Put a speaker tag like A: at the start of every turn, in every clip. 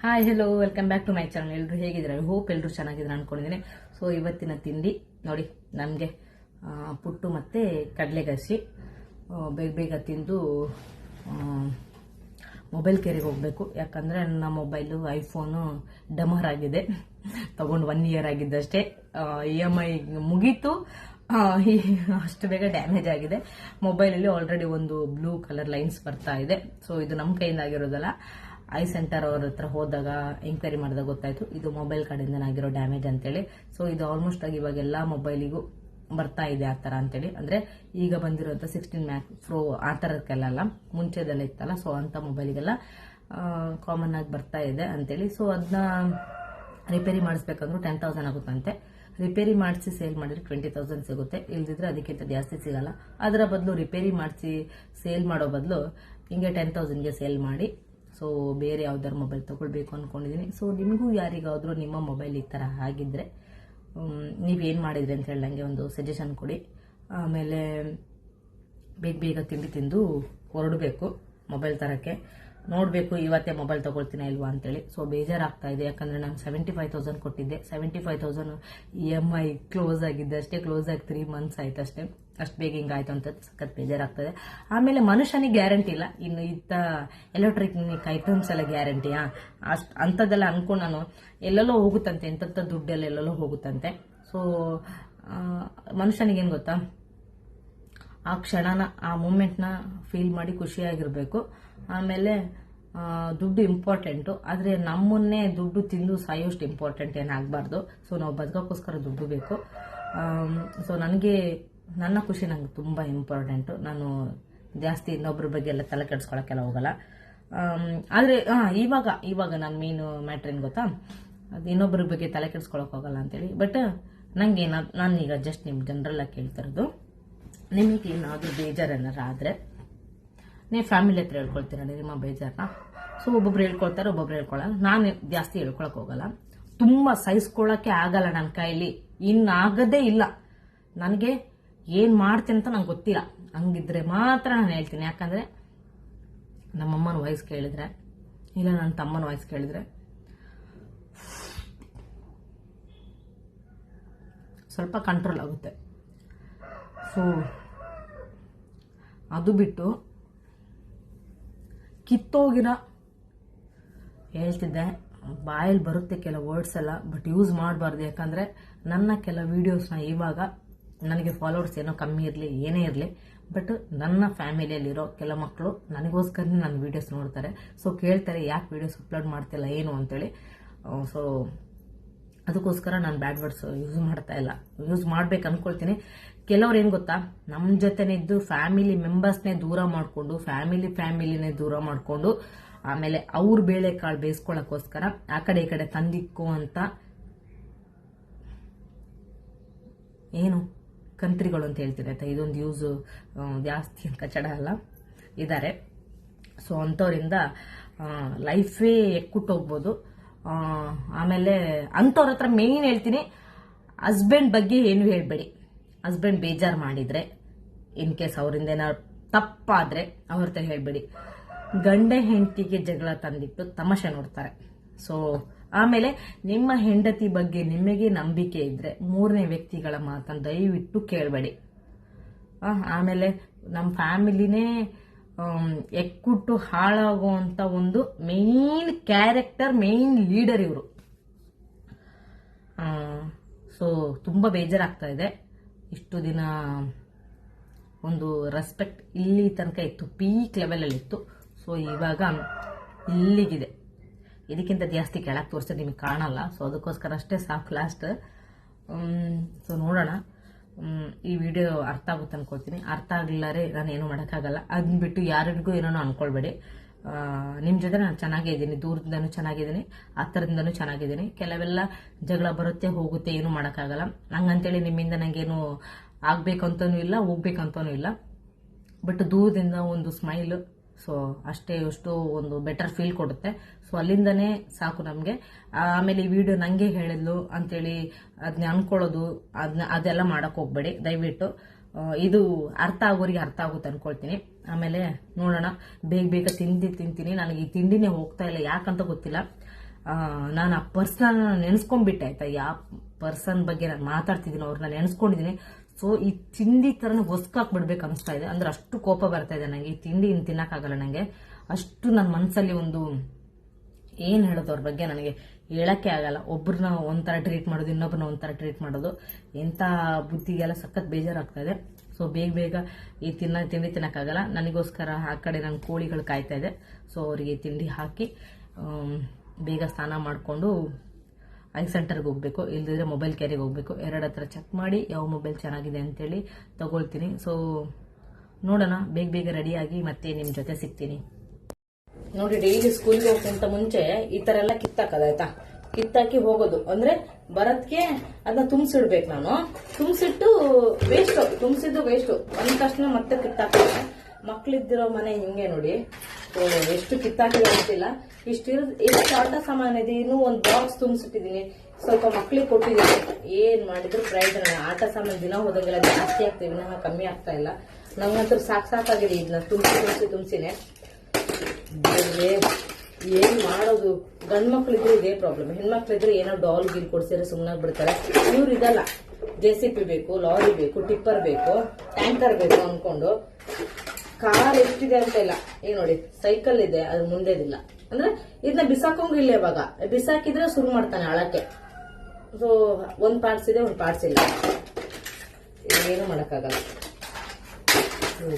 A: Hi hello welcome back to my channel ಎಲ್ಲರೂ I hope ಎಲ್ಲರೂ ಚೆನ್ನಾಗಿದ್ದಾರೆ ಅನ್ಕೊಂಡಿದ್ದೀನಿ. ಸೊ ಇವತ್ತಿನ ತಿಂಡಿ, ನೋಡಿ, ನಮಗೆ ಪುಟ್ಟು ಮತ್ತು ಕಡಲೆಗಸಿ ಬೇಗ ಬೇಗ ತಿಂದು ಮೊಬೈಲ್ ಕೇರಿಗೆ ಹೋಗಬೇಕು. ಯಾಕಂದರೆ ನನ್ನ ಮೊಬೈಲು ಐಫೋನು ಡಮರ್ ಆಗಿದೆ. ತೊಗೊಂಡು ಒನ್ ಇಯರ್ ಆಗಿದ್ದಷ್ಟೇ. ಇ ಎಂ ಐ ಮುಗೀತು. ಅಷ್ಟು ಬೇಗ ಡ್ಯಾಮೇಜ್ ಆಗಿದೆ. ಮೊಬೈಲಲ್ಲಿ ಆಲ್ರೆಡಿ ಒಂದು ಬ್ಲೂ ಕಲರ್ ಲೈನ್ಸ್ ಬರ್ತಾ ಇದೆ. ಸೊ ಇದು ನಮ್ಮ ಕೈಯಿಂದ ಆಗಿರೋದಲ್ಲ. ಐ ಸೆಂಟರ್ ಅವ್ರ ಹತ್ರ ಹೋದಾಗ ಎಂಕ್ವೈರಿ ಮಾಡಿದಾಗ ಗೊತ್ತಾಯ್ತು, ಇದು ಮೊಬೈಲ್ ಕಡೆಯಿಂದ ಆಗಿರೋ ಡ್ಯಾಮೇಜ್ ಅಂತೇಳಿ. ಸೊ ಇದು ಆಲ್ಮೋಸ್ಟ್ ಆಗಿ ಇವಾಗ ಎಲ್ಲ ಮೊಬೈಲಿಗೂ ಬರ್ತಾ ಇದೆ ಆ ಥರ ಅಂತೇಳಿ. ಅಂದರೆ ಈಗ ಬಂದಿರೋಂಥ ಸಿಕ್ಸ್ಟೀನ್ ಮ್ಯಾಕ್ ಫ್ರೋ ಆ ಥರಕ್ಕೆಲ್ಲ ಮುಂಚೆದೆಲ್ಲ ಇತ್ತಲ್ಲ ಸೊ ಅಂಥ ಮೊಬೈಲಿಗೆಲ್ಲ ಕಾಮನ್ ಆಗಿ ಬರ್ತಾ ಇದೆ ಅಂತೇಳಿ. ಸೊ ಅದನ್ನ ರಿಪೇರಿ ಮಾಡಿಸ್ಬೇಕಂದ್ರೂ ಟೆನ್ ತೌಸಂಡ್ ಆಗುತ್ತಂತೆ. ರಿಪೇರಿ ಮಾಡಿಸಿ ಸೇಲ್ ಮಾಡಿದ್ರೆ ಟ್ವೆಂಟಿ ತೌಸಂಡ್ ಸಿಗುತ್ತೆ. ಇಲ್ದಿದ್ರೆ ಅದಕ್ಕಿಂತ ಜಾಸ್ತಿ ಸಿಗಲ್ಲ. ಅದರ ಬದಲು ರಿಪೇರಿ ಮಾಡಿಸಿ ಸೇಲ್ ಮಾಡೋ ಬದಲು ಹಿಂಗೆ ಟೆನ್ ತೌಸಂಡ್ಗೆ ಸೇಲ್ ಮಾಡಿ ಸೊ ಬೇರೆ ಯಾವ್ದಾರು ಮೊಬೈಲ್ ತೊಗೊಳ್ಬೇಕು ಅಂದ್ಕೊಂಡಿದ್ದೀನಿ ಸೊ ನಿಮಗೂ ಯಾರಿಗಾದರೂ ನಿಮ್ಮ ಮೊಬೈಲ್ ಈ ಥರ ಆಗಿದ್ದರೆ ನೀವೇನು ಮಾಡಿದ್ರಿ ಅಂತ ಹೇಳಿ ನನಗೆ ಒಂದು ಸಜೆಷನ್ ಕೊಡಿ. ಆಮೇಲೆ ಬೇಗ ಬೇಗ ತಿಂಡಿ ತಿಂದು ಹೊರಡಬೇಕು ಮೊಬೈಲ್ ತರಕ್ಕೆ. ನೋಡಬೇಕು ಇವತ್ತೇ ಮೊಬೈಲ್ ತಗೊಳ್ತೀನ ಇಲ್ವಾ ಅಂತೇಳಿ ಸೊ ಬೇಜಾರಾಗ್ತಾ ಇದೆ. ಯಾಕಂದರೆ ನಾನು ಸೆವೆಂಟಿ ಫೈವ್ ತೌಸಂಡ್ ಕೊಟ್ಟಿದ್ದೆ. Seventy five thousand E M I close ಆಗಿದ್ದೆ ಅಷ್ಟೇ. ಕ್ಲೋಸ್ ಆಗಿ ತ್ರೀ ಮಂತ್ಸ್ ಆಯ್ತು ಅಷ್ಟೇ ಅಷ್ಟು ಬೇಗ ಹಿಂಗಾಯ್ತು ಅಂತ ಸಖತ್ ಬೇಜಾರಾಗ್ತದೆ. ಆಮೇಲೆ ಮನುಷ್ಯನಿಗೆ ಗ್ಯಾರಂಟಿ ಇಲ್ಲ. ಇನ್ನು ಇತ್ತ ಎಲೆಕ್ಟ್ರಿಕ್ ಐಟಮ್ಸ್ ಎಲ್ಲ ಗ್ಯಾರಂಟಿಯಾ ಅಷ್ಟು ಅಂಥದ್ದೆಲ್ಲ ಅಂದ್ಕೊಂಡು ನಾನು ಎಲ್ಲೆಲ್ಲೋ ಹೋಗುತ್ತಂತೆ, ಎಂಥಂಥ ದುಡ್ಡೆಲ್ಲ ಎಲ್ಲೆಲ್ಲೋ ಹೋಗುತ್ತಂತೆ. ಸೊ ಮನುಷ್ಯನಿಗೇನು ಗೊತ್ತಾ? ಆ ಕ್ಷಣನ, ಆ ಮೂಮೆಂಟ್ನ ಫೀಲ್ ಮಾಡಿ ಖುಷಿಯಾಗಿರಬೇಕು. ಆಮೇಲೆ ದುಡ್ಡು ಇಂಪಾರ್ಟೆಂಟು ಆದರೆ ನಮ್ಮನ್ನೇ ದುಡ್ಡು ತಿಂದು ಸಾಯೋಷ್ಟು ಇಂಪಾರ್ಟೆಂಟ್ ಏನಾಗಬಾರ್ದು ಸೊ ನಾವು ಬದುಕೋಕ್ಕೋಸ್ಕರ ದುಡ್ಡು ಬೇಕು. ಸೊ ನನಗೆ ನನ್ನ ಖುಷಿ ನಂಗೆ ತುಂಬ ಇಂಪಾರ್ಟೆಂಟು ನಾನು ಜಾಸ್ತಿ ಇನ್ನೊಬ್ಬರ ಬಗ್ಗೆ ಎಲ್ಲ ತಲೆ ಕೆಡಿಸ್ಕೊಳಕ್ಕೆಲ್ಲ ಹೋಗಲ್ಲ. ಆದರೆ ಇವಾಗ ಇವಾಗ ನಾನು ಮೇನು ಮ್ಯಾಟ್ರೇನು ಗೊತ್ತಾ? ಅದು ಇನ್ನೊಬ್ಬರ ಬಗ್ಗೆ ತಲೆ ಕೆಡಿಸ್ಕೊಳಕ್ಕೆ ಹೋಗಲ್ಲ ಅಂತೇಳಿ. ಬಟ್ ನನಗೆ ನಾನೀಗ ಜಸ್ಟ್ ನಿಮ್ಮ ಜನರಲ್ಲ ಕೇಳ್ತಿರೋದು. ನಿಮಗೆ ಏನಾದರೂ ಬೇಜಾರು ಏನಾರು ಆದರೆ, ನೀವು ಫ್ಯಾಮಿಲಿ ಹತ್ರ ಹೇಳ್ಕೊಳ್ತೀರ? ನಿಮ್ಮ ಬೇಜಾರನ್ನ ಸೊ ಒಬ್ಬೊಬ್ರು ಹೇಳ್ಕೊಳ್ತಾರೆ, ಒಬ್ಬೊಬ್ರು ಹೇಳ್ಕೊಳ್ಳಲ್ಲ ನಾನು ಜಾಸ್ತಿ ಹೇಳ್ಕೊಳಕ್ಕೆ ಹೋಗಲ್ಲ. ತುಂಬ ಸಹಿಸ್ಕೊಳ್ಳೋಕ್ಕೆ ಆಗಲ್ಲ ನನ್ನ ಕೈಲಿ. ಇನ್ನಾಗದೇ ಇಲ್ಲ. ನನಗೆ ಏನು ಮಾಡ್ತೀನಿ ಅಂತ ನಂಗೆ ಗೊತ್ತಿಲ್ಲ. ಹಂಗಿದ್ರೆ ಮಾತ್ರ ನಾನು ಹೇಳ್ತೀನಿ. ಯಾಕಂದರೆ ನಮ್ಮಮ್ಮನ ವಾಯ್ಸ್ ಕೇಳಿದ್ರೆ, ಇಲ್ಲ ನನ್ನ ತಮ್ಮನ ವಾಯ್ಸ್ ಕೇಳಿದ್ರೆ, ಸ್ವಲ್ಪ ಕಂಟ್ರೋಲ್ ಆಗುತ್ತೆ. ಸೊ ಅದು ಬಿಟ್ಟು ಕಿತ್ತೋಗಿರೋ, ಹೇಳ್ತಿದ್ದೆ, ಬಾಯಲ್ಲಿ ಬರುತ್ತೆ ಕೆಲ ವರ್ಡ್ಸ್ ಎಲ್ಲ ಬಟ್ ಯೂಸ್ ಮಾಡಬಾರ್ದು. ಯಾಕಂದರೆ ನನ್ನ ಕೆಲ ವೀಡಿಯೋಸ್ನ ಇವಾಗ ನನಗೆ ಫಾಲೋವರ್ಸ್ ಏನೋ ಕಮ್ಮಿ ಇರಲಿ, ಏನೇ ಇರಲಿ ಬಟ್ ನನ್ನ ಫ್ಯಾಮಿಲಿಯಲ್ಲಿರೋ ಕೆಲ ಮಕ್ಕಳು ನನಗೋಸ್ಕರ ನನ್ನ ವೀಡಿಯೋಸ್ ನೋಡ್ತಾರೆ. ಸೊ ಕೇಳ್ತಾರೆ, ಯಾಕೆ ವೀಡಿಯೋಸ್ ಅಪ್ಲೋಡ್ ಮಾಡ್ತಿಲ್ಲ, ಏನು ಅಂತೇಳಿ. ಸೊ ಅದಕ್ಕೋಸ್ಕರ ನಾನು ಬ್ಯಾಡ್ ವರ್ಡ್ಸ್ ಯೂಸ್ ಮಾಡ್ತಾ ಇಲ್ಲ. ಯೂಸ್ ಮಾಡ್ಬೇಕು ಅನ್ಕೊಳ್ತೀನಿ. ಕೆಲವ್ರು ಏನು ಗೊತ್ತಾ? ನಮ್ಮ ಜೊತೆನೇ ಇದ್ದು ಫ್ಯಾಮಿಲಿ ಮೆಂಬರ್ಸ್ನೇ ದೂರ ಮಾಡಿಕೊಂಡು ಫ್ಯಾಮಿಲಿ ಫ್ಯಾಮಿಲಿನೇ ದೂರ ಮಾಡಿಕೊಂಡು, ಆಮೇಲೆ ಅವ್ರ ಬೇಳೆಕಾಳು ಬೇಯಿಸ್ಕೊಳ್ಳೋಕ್ಕೋಸ್ಕರ ಆ ಕಡೆ ಈ ಕಡೆ ತಂದಿಕ್ಕು ಅಂತ. ಏನು? ಕಂತ್ರಿಗಳು ಅಂತ ಹೇಳ್ತೀನಿ ಆಯ್ತಾ? ಇದೊಂದು ಯೂಸು ಜಾಸ್ತಿ ಕಚಡ ಅಲ್ಲ. ಇದ್ದಾರೆ ಸೊ ಅಂಥವ್ರಿಂದ ಲೈಫೇ ಎಕ್ಕುಟ್ಟೋಗ್ಬೋದು ಆ, ಆಮೇಲೆ ಅಂಥವ್ರ ಹತ್ರ ಮೇನ್ ಹೇಳ್ತೀನಿ ಹಸ್ಬೆಂಡ್ ಬಗ್ಗೆ ಏನು ಹೇಳಬೇಡಿ. ಹಸ್ಬೆಂಡ್ ಬೇಜಾರು ಮಾಡಿದರೆ ಇನ್ ಕೇಸ್ ಅವರಿಂದ ಏನಾದ್ರು ತಪ್ಪಾದರೆ ಅವ್ರ ಹತ್ರ ಹೇಳಬೇಡಿ. ಗಂಡ ಹೆಂಡತಿಗೆ ಜಗಳ ತಂದಿಟ್ಟು ತಮಾಷೆ ನೋಡ್ತಾರೆ. ಸೊ ಆಮೇಲೆ ನಿಮ್ಮ ಹೆಂಡತಿ ಬಗ್ಗೆ ನಿಮಗೆ ನಂಬಿಕೆ ಇದ್ರೆ ಮೂರನೇ ವ್ಯಕ್ತಿಗಳ ಮಾತನ್ನು ದಯವಿಟ್ಟು ಕೇಳಬೇಡಿ. ಆಮೇಲೆ ನಮ್ಮ ಫ್ಯಾಮಿಲಿನೇ ಎಕ್ಕುಟ್ಟು ಹಾಳಾಗುವಂತ ಒಂದು ಮೇನ್ ಕ್ಯಾರೆಕ್ಟರ್ ಮೇನ್ ಲೀಡರ್ ಇವರು. ಸೊ ತುಂಬ ಬೇಜಾರಾಗ್ತಾ ಇದೆ. ಇಷ್ಟು ದಿನ ಒಂದು ರೆಸ್ಪೆಕ್ಟ್ ಇಲ್ಲಿ ತನಕ ಇತ್ತು ಪೀಕ್ ಲೆವೆಲಲ್ಲಿ ಇತ್ತು. ಸೊ ಇವಾಗ ಇಲ್ಲಿಗಿದೆ. ಇದಕ್ಕಿಂತ ಜಾಸ್ತಿ ಕೆಳಗೆ ತೋರಿಸಿದ್ರೆ ನಿಮಗೆ ಕಾಣಲ್ಲ. ಸೊ ಅದಕ್ಕೋಸ್ಕರ ಅಷ್ಟೇ ಸಾಕು ಲಾಸ್ಟ್ ಸೊ ನೋಡೋಣ. ಈ ವಿಡಿಯೋ ಅರ್ಥ ಆಗುತ್ತೆ ಅನ್ಕೊಳ್ತೀನಿ. ಅರ್ಥ ಆಗಲಾರೆ ನಾನು ಏನು ಮಾಡೋಕ್ಕಾಗಲ್ಲ. ಅದನ್ನ ಬಿಟ್ಟು ಯಾರಿಗೂ ಏನೋ ಅನ್ಕೊಳ್ಬೇಡಿ. ನಿಮ್ಮ ಜೊತೆ ನಾನು ಚೆನ್ನಾಗೇ ಇದ್ದೀನಿ. ದೂರದಿಂದನೂ ಚೆನ್ನಾಗಿದ್ದೀನಿ. ಹತ್ತಿರದಿಂದನೂ ಚೆನ್ನಾಗಿದ್ದೀನಿ. ಕೆಲವೆಲ್ಲ ಜಗಳ ಬರುತ್ತೆ, ಹೋಗುತ್ತೆ, ಏನೂ ಮಾಡೋಕ್ಕಾಗಲ್ಲ. ಹಂಗಂತೇಳಿ ನಿಮ್ಮಿಂದ ನನಗೇನು ಆಗಬೇಕಂತನೂ ಇಲ್ಲ, ಹೋಗ್ಬೇಕಂತನೂ ಇಲ್ಲ. ಬಟ್ ದೂರದಿಂದ ಒಂದು ಸ್ಮೈಲ್ ಸೊ ಅಷ್ಟೇ ಅಷ್ಟು ಒಂದು ಬೆಟರ್ ಫೀಲ್ ಕೊಡುತ್ತೆ. ಸೊ ಅಲ್ಲಿಂದನೇ ಸಾಕು ನಮಗೆ. ಆಮೇಲೆ ಈ ವಿಡಿಯೋ ನನಗೆ ಹೇಳಿದ್ಲು ಅಂತೇಳಿ ಅದನ್ನ ಅನ್ಕೊಳ್ಳೋದು ಅದನ್ನ ಅದೆಲ್ಲ ಮಾಡಕ್ ಹೋಗ್ಬೇಡಿ. ದಯವಿಟ್ಟು ಇದು ಅರ್ಥ ಆಗೋರಿಗೆ ಅರ್ಥ ಆಗುತ್ತೆ ಅನ್ಕೊಳ್ತೀನಿ. ಆಮೇಲೆ ನೋಡೋಣ. ಬೇಗ ಬೇಗ ತಿಂಡಿ ತಿಂತೀನಿ. ನನಗೆ ಈ ತಿಂಡಿನೇ ಹೋಗ್ತಾ ಇಲ್ಲ. ಯಾಕಂತ ಗೊತ್ತಿಲ್ಲ. ನಾನು ಆ ಪರ್ಸನ್ ನೆನೆಸ್ಕೊಂಡ್ಬಿಟ್ಟೆ, ಆಯ್ತಾ? ಯಾವ ಪರ್ಸನ್ ಬಗ್ಗೆ ನಾನು ಮಾತಾಡ್ತಿದ್ದೀನಿ, ಅವ್ರನ್ನ ನೆನೆಸ್ಕೊಂಡಿದ್ದೀನಿ. ಸೊ ಈ ತಿಂಡಿ ಥರನೇ ಬಿಡ್ಬೇಕು ಅನಿಸ್ತಾ ಇದೆ. ಅಂದ್ರೆ ಅಷ್ಟು ಕೋಪ ಬರ್ತಾ ಇದೆ ನನಗೆ ಈ ತಿಂಡಿ ಇನ್ನು ತಿನ್ನಕ್ಕಾಗಲ್ಲ ನನಗೆ ಅಷ್ಟು ನನ್ನ ಮನಸ್ಸಲ್ಲಿ ಒಂದು ಏನು ಹೇಳೋದು ಅವ್ರ ಬಗ್ಗೆ ನನಗೆ ಹೇಳಕ್ಕೆ ಆಗಲ್ಲ. ಒಬ್ರನ್ನ ಒಂಥರ ಟ್ರೀಟ್ ಮಾಡೋದು, ಇನ್ನೊಬ್ರನ್ನ ಒಂಥರ ಟ್ರೀಟ್ ಮಾಡೋದು. ಎಂಥ ಬುದ್ಧಿಗೆಲ್ಲ ಸಖತ್ ಬೇಜಾರಾಗ್ತಾ ಇದೆ. ಸೊ ಬೇಗ ಬೇಗ ಈ ತಿನ್ನ, ತಿಂಡಿ ತಿನ್ನೋಕ್ಕಾಗಲ್ಲ. ನನಗೋಸ್ಕರ ಆ ಕಡೆ ನನ್ನ ಕೋಳಿಗಳು ಕಾಯ್ತಾ ಇದೆ. ಸೊ ಅವರಿಗೆ ತಿಂಡಿ ಹಾಕಿ ಬೇಗ ಸ್ನಾನ ಮಾಡಿಕೊಂಡು ಐ ಸೆಂಟರ್ಗೆ ಹೋಗಬೇಕು ಇಲ್ಲದಿದ್ರೆ ಮೊಬೈಲ್ ಕ್ಯಾರಿಗೆ ಹೋಗಬೇಕು. ಎರಡು ಹತ್ರ ಚೆಕ್ ಮಾಡಿ ಯಾವ ಮೊಬೈಲ್ ಚೆನ್ನಾಗಿದೆ ಅಂತೇಳಿ ತಗೊಳ್ತೀನಿ. ಸೊ ನೋಡೋಣ, ಬೇಗ ಬೇಗ ರೆಡಿಯಾಗಿ ಮತ್ತೆ ನಿಮ್ಮ ಜೊತೆ ಸಿಗ್ತೀನಿ. ನೋಡಿ ಡೈಲಿ ಸ್ಕೂಲ್ಗೆ ಹೋಗೋಕ್ಕಿಂತ ಮುಂಚೆ ಈ ಥರ ಎಲ್ಲ ಕಿತ್ತಾಕದಾಯ್ತಾ ಕಿತ್ತಾಕಿ ಹೋಗೋದು. ಅಂದ್ರೆ ಬರತ್ಗೆ ಅದನ್ನ ತುಂಬಿಸಿಡ್ಬೇಕು ನಾನು. ತುಂಬಿಸಿಟ್ಟು ವೇಸ್ಟ್ ತುಂಬಿಸಿದ್ದು ವೇಸ್ಟ್ ಅಂದ ತಕ್ಷಣ ಮತ್ತೆ ಕಿತ್ತಾಕ ಮಕ್ಳಿದ್ದಿರೋ ಮನೆ ಹಿಂಗೆ ನೋಡಿ. ಎಷ್ಟು ಕಿತ್ತಾಕಿದೆ ಅಂತಿಲ್ಲ. ಇಷ್ಟು ಎಷ್ಟು ಆಟ ಸಾಮಾನು ಇದೆ, ಇನ್ನೂ ಒಂದು ಬಾಕ್ಸ್ ತುಂಬಿಸಿಟ್ಟಿದ್ದೀನಿ ಸ್ವಲ್ಪ ಮಕ್ಳಿಗೆ ಕೊಟ್ಟಿದ್ದೀನಿ ಏನು ಮಾಡಿದ್ರು ಪ್ರಯೋಜನ. ಆಟ ಸಾಮಾನು ದಿನ ಹೋದಂಗೆಲ್ಲ ಜಾಸ್ತಿ ಆಗ್ತದೆ, ವಿನಃ ಕಮ್ಮಿ ಆಗ್ತಾ ಇಲ್ಲ. ನಂಗಂತೂ ಸಾಕ್ ಸಾಕಾಗಿದೆ ಇದನ್ನ ತುಂಬಿಸಿ ತುಂಬಿಸಿ, ತುಂಬಿಸಿನೇ. ಏನು ಮಾಡೋದು? ಗಂಡು ಮಕ್ಳಿದ್ರು ಇದೇ ಪ್ರಾಬ್ಲಮ್ ಹೆಣ್ಮಕ್ಳಿದ್ರೆ ಏನೋ ಡಾಲ್, ಗೀಲ್ ಕೊಡ್ಸಿದ್ರೆ ಸುಮ್ಮನೆ ಬಿಡ್ತಾರೆ. ಇವ್ರು ಇದಲ್ಲ. ಜೆ ಸಿ ಪಿ ಬೇಕು, ಲಾರಿ ಬೇಕು, ಟಿಪ್ಪರ್ ಬೇಕು, ಟ್ಯಾಂಕರ್ ಬೇಕು ಅನ್ಕೊಂಡು. ಕಾರ್ ಎಷ್ಟಿದೆ ಅಂತ ಇಲ್ಲ. ಈಗ ನೋಡಿ ಸೈಕಲ್ ಇದೆ, ಅದು ಮುಂದೆದಿಲ್ಲ. ಅಂದ್ರೆ ಇದನ್ನ ಬಿಸಾಕೋಂಗಿಲ್ಲ ಇವಾಗ. ಬಿಸಾಕಿದ್ರೆ ಶುರು ಮಾಡ್ತಾನೆ ಅಳಕ್ಕೆ ಸೊ ಒಂದ್ ಪಾರ್ಟ್ಸ್ ಇದೆ, ಒಂದ್ ಪಾರ್ಟ್ಸ್ ಇಲ್ಲ. ಏನು ಮಾಡಕ್ಕಾಗಲ್ಲ.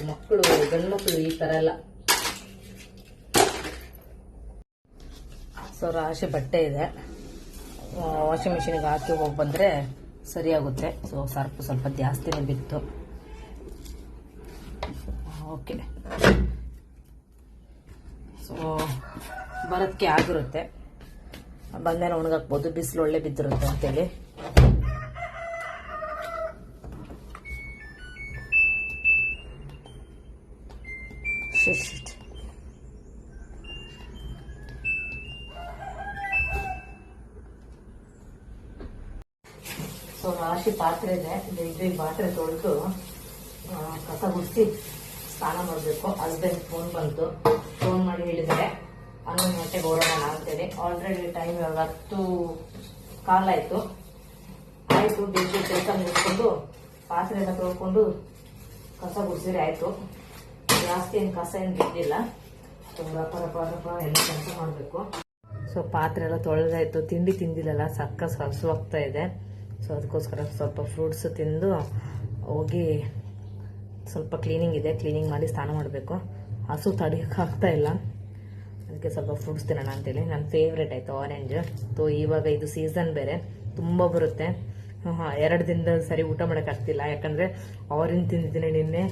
A: ಮಕ್ಕಳು ಗಂಡು ಮಕ್ಕಳು ಈ ತರ ಎಲ್ಲ. ಸೊ ರಾಶಿ ಬಟ್ಟೆ ಇದೆ. ವಾಷಿಂಗ್ ಮಿಷಿನ್ಗೆ ಹಾಕಿ ಹೋಗಿ ಬಂದರೆ ಸರಿಯಾಗುತ್ತೆ. ಸೊ ಸರ್ಪು ಸ್ವಲ್ಪ ಜಾಸ್ತಿನೇ ಬಿತ್ತು. ಓಕೆ. ಸೊ ಬರೋದಕ್ಕೆ ಆಗಿರುತ್ತೆ. ಬಂದೇನ ಒಣಗಾಕ್ಬೋದು, ಬಿಸಿಲು ಒಳ್ಳೆ ಬಿದ್ದಿರುತ್ತೆ ಅಂತೇಳಿ. ಸೊ ರಾಶಿ ಪಾತ್ರೆ ಇದೆ ಪಾತ್ರೆ ತೊಳೆದು ಕಸ ಗುಡಿಸಿ ಸ್ನಾನ ಮಾಡಬೇಕು. ಹಸ್ಬೆಂಡ್ ಫೋನ್ ಬಂತು. ಫೋನ್ ಮಾಡಿ ಹೇಳಿದರೆ ಹನ್ನೊಂದು ಗಂಟೆಗೆ ಹೊರಡೋಣ ಅಂತೇಳಿ. ಆಲ್ರೆಡಿ ಟೈಮ್ ಇವಾಗ ಹತ್ತು ಕಾಲಾಯಿತು ಆಯಿತು. ಬೆಳಿಗ್ಗೆ ಕೆಲಸ ಮುಗಿಸ್ಕೊಂಡು, ಪಾತ್ರೆ ಎಲ್ಲ ತೊಳ್ಕೊಂಡು ಕಸ ಗುಡಿಸಿದ್ರೆ ಆಯಿತು. ಜಾಸ್ತಿ ಏನು ಕಸ ಏನು ಬಿದ್ದಿಲ್ಲ. ತುಂಬ ರಪ ರಪ ರಪ ಎಲ್ಲ ಕೆಲಸ ಮಾಡಬೇಕು. ಸೊ ಪಾತ್ರೆ ಎಲ್ಲ ತೊಳೆದಾಯ್ತು. ತಿಂಡಿ ತಿಂದಿಲ್ಲಲ್ಲ ಸಕ್ಕ ಹೋಗ್ತಾ ಇದೆ. ಸೊ ಅದಕ್ಕೋಸ್ಕರ ಸ್ವಲ್ಪ ಫ್ರೂಟ್ಸ್ ತಿಂದು ಹೋಗಿ ಸ್ವಲ್ಪ ಕ್ಲೀನಿಂಗ್ ಇದೆ ಕ್ಲೀನಿಂಗ್ ಮಾಡಿ ಸ್ನಾನ ಮಾಡಬೇಕು. ಹಸು ಆಗ್ತಾ ಇಲ್ಲ. ಅದಕ್ಕೆ ಸ್ವಲ್ಪ ಫ್ರೂಟ್ಸ್ ತಿನ್ನೋಣ ಅಂತೇಳಿ. ನನ್ನ ಫೇವ್ರೇಟ್ ಆಯಿತು ಆರೆಂಜ್ ತೋ ಇವಾಗ ಇದು ಸೀಸನ್ ಬೇರೆ. ತುಂಬ ಬರುತ್ತೆ. ಹಾಂ ಎರಡು ದಿನದ ಸರಿ ಊಟ ಮಾಡೋಕ್ಕಾಗ್ತಿಲ್ಲ ಯಾಕಂದರೆ ಆರೆಂಜ್ ತಿಂದಿದ್ದೀನಿ ನಿನ್ನೆ.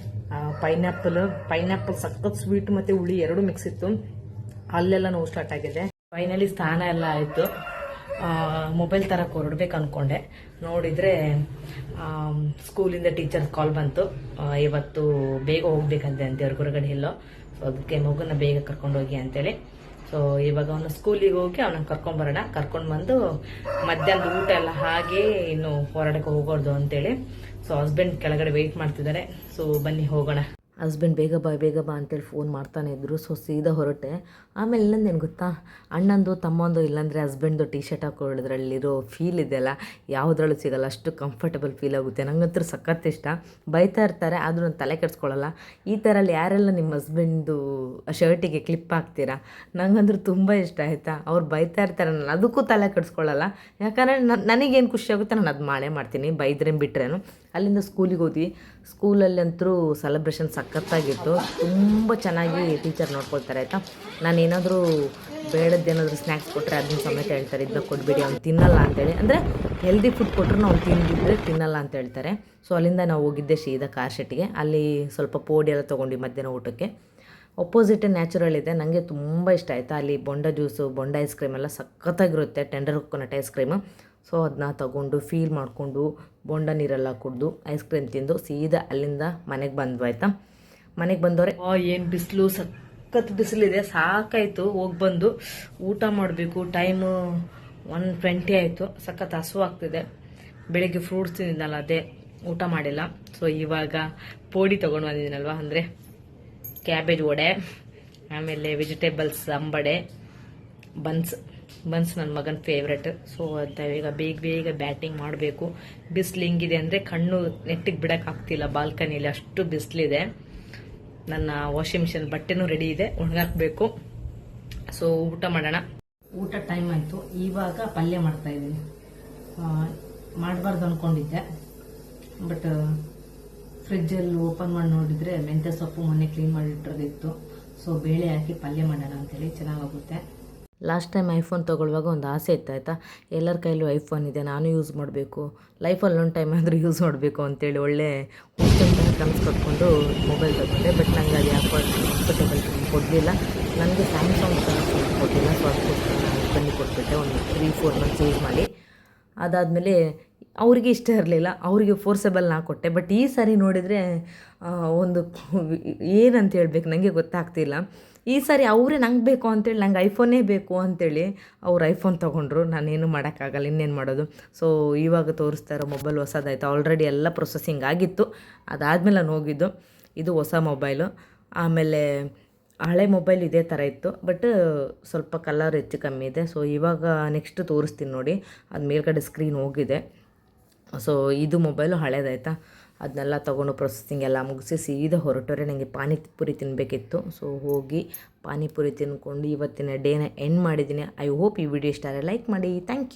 A: ಪೈನಾಪಲ್ ಪೈನಾಪಲ್ ಸಖತ್ ಸ್ವೀಟ್ ಮತ್ತು ಹುಳಿ ಎರಡು ಮಿಕ್ಸ್ ಇತ್ತು. ಅಲ್ಲೆಲ್ಲ ನೋವು ಸ್ಟಾರ್ಟ್ ಆಗಿದೆ. ಫೈನಲಿ ಸ್ನಾನ ಎಲ್ಲ ಆಯಿತು. ಮೊಬೈಲ್ ತರಕ್ಕೆ ಹೊರಡ್ಬೇಕು ಅನ್ಕೊಂಡೆ. ನೋಡಿದರೆ ಸ್ಕೂಲಿಂದ ಟೀಚರ್ಸ್ ಕಾಲ್ ಬಂತು. ಇವತ್ತು ಬೇಗ ಹೋಗ್ಬೇಕಂತೆ ಅಂತೆ ಅವ್ರ ಹೊರಗಡೆ ಎಲ್ಲೋ. ಸೊ ಅದಕ್ಕೆ ಮಗುನ ಬೇಗ ಕರ್ಕೊಂಡೋಗಿ ಅಂತೇಳಿ. ಸೊ ಇವಾಗ ಅವನು ಸ್ಕೂಲಿಗೆ ಹೋಗಿ ಅವನ ಕರ್ಕೊಂಡ್ ಬರೋಣ. ಕರ್ಕೊಂಡು ಬಂದು ಮಧ್ಯಾಹ್ನದ ಊಟ ಎಲ್ಲ ಹಾಗೆ ಇನ್ನು ಹೊರಡಕ್ಕೆ ಹೋಗೋದು ಅಂತೇಳಿ. ಸೊ ಹಸ್ಬೆಂಡ್ ಕೆಳಗಡೆ ವೆಯ್ಟ್ ಮಾಡ್ತಿದ್ದಾರೆ ಸೊ ಬನ್ನಿ ಹೋಗೋಣ. ಹಸ್ಬೆಂಡ್ ಬೇಗ ಬಾ ಬೇಗ ಬಾ ಅಂತೇಳಿ ಫೋನ್ ಮಾಡ್ತಾನೆ ಇದ್ದರು ಸೊ ಸೀದಾ ಹೊರಟೆ. ಆಮೇಲೆ ಇನ್ನೊಂದೇನು ಗೊತ್ತಾ? ಅಣ್ಣಂದು, ತಮ್ಮಂದು, ಇಲ್ಲಾಂದರೆ ಹಸ್ಬೆಂಡ್ದು ಟೀ ಶರ್ಟ್ ಹಾಕೊಳ್ಳೋದ್ರಲ್ಲಿರೋ ಫೀಲ್ ಇದೆಯಲ್ಲ, ಯಾವುದ್ರಲ್ಲೂ ಸಿಗಲ್ಲ. ಅಷ್ಟು ಕಂಫರ್ಟಬಲ್ ಫೀಲ್ ಆಗುತ್ತೆ. ನನಗಂತೂ ಸಖತ್ ಇಷ್ಟ. ಬೈತಾ ಇರ್ತಾರೆ, ಆದರೂ ನಾನು ತಲೆ ಕೆಡಿಸ್ಕೊಳ್ಳಲ್ಲ. ಈ ಥರಲ್ಲಿ ಯಾರೆಲ್ಲ ನಿಮ್ಮ ಹಸ್ಬೆಂಡ್ದು ಶರ್ಟಿಗೆ ಕ್ಲಿಪ್ ಹಾಕ್ತೀರಾ? ನಂಗಂದ್ರೂ ತುಂಬ ಇಷ್ಟ, ಆಯಿತಾ? ಅವ್ರು ಬೈತಾ ಇರ್ತಾರೆ, ನಾನು ಅದಕ್ಕೂ ತಲೆ ಕೆಡಿಸ್ಕೊಳ್ಳಲ್ಲ. ಯಾಕಂದರೆ ನನಗೇನು ಖುಷಿ ಆಗುತ್ತೆ, ನಾನು ಅದು ಮಾಡೇ ಮಾಡ್ತೀನಿ. ಬೈದ್ರೆ ಬಿಟ್ರೇನು. ಅಲ್ಲಿಂದ ಸ್ಕೂಲಿಗೆ ಹೋದ್ವಿ. ಸ್ಕೂಲಲ್ಲಂತೂ ಸೆಲೆಬ್ರೇಷನ್ ಸಖತ್ತಾಗಿತ್ತು. ತುಂಬ ಚೆನ್ನಾಗಿ ಟೀಚರ್ ನೋಡ್ಕೊಳ್ತಾರೆ, ಆಯಿತಾ? ನಾನು ಏನಾದರೂ ಬೇಡದ್ದೇನಾದರೂ ಸ್ನ್ಯಾಕ್ಸ್ ಕೊಟ್ಟರೆ ಅದನ್ನ ಸಮೇತ ಹೇಳ್ತಾರೆ ಇದನ್ನ ಕೊಟ್ಬಿಡಿ ಅವ್ನು ತಿನ್ನಲ್ಲ ಅಂತೇಳಿ. ಅಂದರೆ ಹೆಲ್ದಿ ಫುಡ್ ಕೊಟ್ಟರು ನಾವು ತಿಂದಿದ್ರೆ ತಿನ್ನಲ್ಲ ಅಂತ ಹೇಳ್ತಾರೆ. ಸೊ ಅಲ್ಲಿಂದ ನಾವು ಹೋಗಿದ್ದೆ ಶೀದಾ ಕಾರ್ ಶೆಟ್ಟಿಗೆ ಅಲ್ಲಿ ಸ್ವಲ್ಪ ಪೋಡಿ ಎಲ್ಲ ತೊಗೊಂಡು ಮಧ್ಯಾಹ್ನ ಊಟಕ್ಕೆ. ಅಪೋಸಿಟ್ ನ್ಯಾಚುರಲ್ ಇದೆ. ನನಗೆ ತುಂಬ ಇಷ್ಟ, ಆಯಿತಾ? ಅಲ್ಲಿ ಬೊಂಡ ಜ್ಯೂಸು ಬೊಂಡ ಐಸ್ ಕ್ರೀಮ್ ಎಲ್ಲ ಸಖತ್ತಾಗಿರುತ್ತೆ tender coconut ice cream so ಅದನ್ನ ತಗೊಂಡು ಫೀಲ್ ಮಾಡಿಕೊಂಡು ಬೊಂಡ ನೀರೆಲ್ಲ ಕುಡಿದು ಐಸ್ ಕ್ರೀಮ್ ತಿಂದು ಸೀದಾ ಅಲ್ಲಿಂದ ಮನೆಗೆ ಬಂದ್ವು ಆಯಿತಾ? ಮನೆಗೆ ಬಂದವ್ರೆ ಏನು ಬಿಸಿಲು, ಸಖತ್ ಬಿಸಿಲಿದೆ, ಸಾಕಾಯಿತು. ಹೋಗಿ ಬಂದು ಊಟ ಮಾಡಬೇಕು. ಟೈಮು ಒನ್ ಟ್ವೆಂಟಿ ಆಯಿತು. ಸಖತ್ ಹಸು ಆಗ್ತಿದೆ. ಬೆಳಿಗ್ಗೆ ಫ್ರೂಟ್ಸ್ ತಿಂದಿದ್ದಲ್ಲ ಅದೇ ಊಟ ಮಾಡಿಲ್ಲ. ಸೊ ಇವಾಗ ಪೋಡಿ ತೊಗೊಂಡು ಬಂದಿದ್ದೀನಲ್ವ? ಅಂದರೆ ಕ್ಯಾಬೇಜ್ ವಡೆ, ಆಮೇಲೆ ವೆಜಿಟೇಬಲ್ಸ್ ಅಂಬಡೆ ಬನ್ಸ್ ಬನ್ಸ್ ನನ್ನ ಮಗನ ಫೇವ್ರೆಟ್ ಸೊ ಅಂತ ಈಗ ಬೇಗ ಬೇಗ ಬ್ಯಾಟಿಂಗ್ ಮಾಡಬೇಕು. ಬಿಸಿಲು ಹಿಂಗಿದೆ ಅಂದರೆ ಕಣ್ಣು ನೆಟ್ಟಿಗೆ ಬಿಡೋಕ್ಕಾಗ್ತಿಲ್ಲ ಬಾಲ್ಕನಿಲಿ ಅಷ್ಟು ಬಿಸಿಲಿದೆ. ನನ್ನ ವಾಷಿಂಗ್ ಮಿಷಿನ್ ಬಟ್ಟೆನೂ ರೆಡಿ ಇದೆ, ಒಣಗಾಕ್ಬೇಕು. ಸೊ ಊಟ ಮಾಡೋಣ. ಊಟ ಟೈಮ್ ಆಯಿತು. ಇವಾಗ ಪಲ್ಯ ಮಾಡ್ತಾ ಇದ್ದೀನಿ. ಮಾಡಬಾರ್ದು ಅಂದ್ಕೊಂಡಿದ್ದೆ ಬಟ್ ಫ್ರಿಜ್ಜಲ್ಲಿ ಓಪನ್ ಮಾಡಿ ನೋಡಿದರೆ ಮೆಂತ್ಯ ಸೊಪ್ಪು ಮೊನ್ನೆ ಕ್ಲೀನ್ ಮಾಡಿಟ್ಟಿರೋದಿತ್ತು. ಸೊ ಬೇಳೆ ಹಾಕಿ ಪಲ್ಯ ಮಾಡೋಣ ಅಂತೇಳಿ ಚೆನ್ನಾಗಾಗುತ್ತೆ. ಲಾಸ್ಟ್ ಟೈಮ್ ಐಫೋನ್ ತೊಗೊಳ್ಳುವಾಗ ಒಂದು ಆಸೆ ಇತ್ತು, ಆಯಿತಾ? ಎಲ್ಲರ ಕೈಲೂ ಐಫೋನ್ ಇದೆ, ನಾನು ಯೂಸ್ ಮಾಡಬೇಕು. ಲೈಫಲ್ಲಿ ಒಂದು ಟೈಮ್ ಆದರೂ ಯೂಸ್ ಮಾಡಬೇಕು ಅಂತೇಳಿ ಒಳ್ಳೆ ಹುಚ್ಚಂತ ಕನಸು ಕಟ್ಕೊಂಡು ಮೊಬೈಲ್ ತಗೊಂಡೆ. ಬಟ್ ನನಗೆ ಅದು ಯಾಕೋ ಕಂಫರ್ಟೇಬಲ್ ಕೊಡಲಿಲ್ಲ. ನನಗೆ ಸ್ಯಾಮ್ಸಂಗ್ ಕೊಟ್ಟಿಲ್ಲ ಸೊ ಅದಕ್ಕೋಸ್ಕರ ನಾನು ಹಸ್ಬೆಂಡಿಗೆ ಕೊಟ್ಬಿಟ್ಟೆ. ಒಂದು ತ್ರೀ ಫೋರ್ ಮಂತ್ಸ್ ಯೂಸ್ ಮಾಡಿ. ಅದಾದಮೇಲೆ ಅವರಿಗೆ ಇಷ್ಟ ಇರಲಿಲ್ಲ. ಅವರಿಗೆ ಫೋರ್ಸೆಬಲ್ ನಾ ಕೊಟ್ಟೆ. ಬಟ್ ಈ ಸಾರಿ ನೋಡಿದರೆ ಒಂದು ಏನಂತ ಹೇಳ್ಬೇಕು ನನಗೆ ಗೊತ್ತಾಗ್ತಿಲ್ಲ. ಈ ಸಾರಿ ಅವರೇ ನಂಗೆ ಬೇಕು ಅಂತೇಳಿ, ನಂಗೆ ಐಫೋನೇ ಬೇಕು ಅಂತೇಳಿ ಅವ್ರು ಐಫೋನ್ ತೊಗೊಂಡ್ರು. ನಾನೇನು ಮಾಡೋಕ್ಕಾಗಲ್ಲ, ಇನ್ನೇನು ಮಾಡೋದು? ಸೊ ಇವಾಗ ತೋರಿಸ್ತಾ ಇರೋ ಮೊಬೈಲ್ ಹೊಸದಾಯ್ತು. ಆಲ್ರೆಡಿ ಎಲ್ಲ ಪ್ರೊಸೆಸಿಂಗ್ ಆಗಿತ್ತು. ಅದಾದಮೇಲೆ ನಾನು ಹೋಗಿದ್ದು. ಇದು ಹೊಸ ಮೊಬೈಲು ಆಮೇಲೆ ಹಳೆ ಮೊಬೈಲ್ ಇದೇ ಥರ ಇತ್ತು. ಬಟ್ ಸ್ವಲ್ಪ ಕಲರ್ ಹೆಚ್ಚು ಕಮ್ಮಿ ಇದೆ. ಸೊ ಇವಾಗ ನೆಕ್ಸ್ಟ್ ತೋರಿಸ್ತೀನಿ ನೋಡಿ. ಅದು ಮೇಲ್ಗಡೆ ಸ್ಕ್ರೀನ್ ಹೋಗಿದೆ. ಸೊ ಇದು ಮೊಬೈಲು ಹಳೇದಾಯ್ತಾ? ಅದನ್ನೆಲ್ಲ ತೊಗೊಂಡು ಪ್ರೊಸೆಸಿಂಗ್ ಎಲ್ಲ ಮುಗಿಸಿ ಸೀದಾ ಹೊರಟೋರೆ ನನಗೆ ಪಾನಿಪುರಿ ತಿನ್ನಬೇಕಿತ್ತು ಸೊ ಹೋಗಿ ಪಾನಿಪುರಿ ತಿನ್ಕೊಂಡು ಇವತ್ತಿನ ಡೇನ ಎಂಡ್ ಮಾಡಿದ್ದೀನಿ. ಐ ಹೋಪ್ ಈ ವಿಡಿಯೋ ಇಷ್ಟ ಆದರೆ ಲೈಕ್ ಮಾಡಿ. Thank you